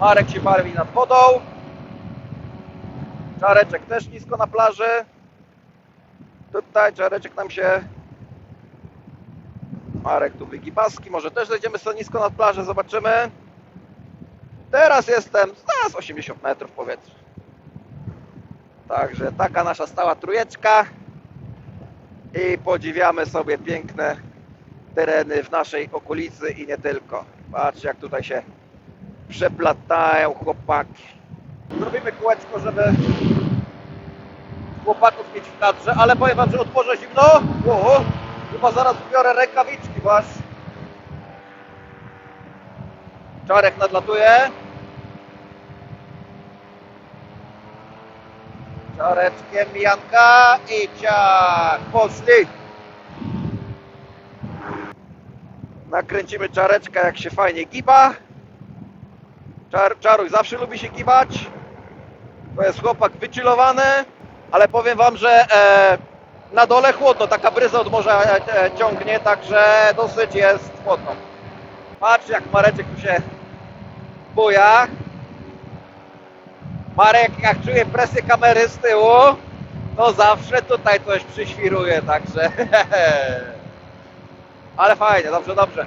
Marek się barwi nad wodą. Czareczek też nisko na plaży. Tutaj Czareczek nam się... Marek tu wygibaski, może też zejdziemy sobie nisko nad plażę, zobaczymy. Teraz jestem z 80 metrów powietrza. Także taka nasza stała trujeczka. I podziwiamy sobie piękne tereny w naszej okolicy i nie tylko. Patrzcie jak tutaj się przeplatają chłopaki. Zrobimy kółeczko, żeby chłopaków mieć w kadrze, ale powiem wam, że otworzę zimno. O, chyba zaraz biorę rękawiczki właśnie. Czarek nadlatuje. Czareczkiem Janka i ciach. Poszli. Nakręcimy czareczka jak się fajnie giba. Czar, czaruj zawsze lubi się gibać. To jest chłopak wychillowany, ale powiem wam, że e, na dole chłodno, taka bryza od morza e, e, ciągnie, także dosyć jest chłodno. Patrz jak Mareczek tu się buja. Marek jak czuje presję kamery z tyłu, to zawsze tutaj coś przyświruje, także ale fajnie, dobrze, dobrze.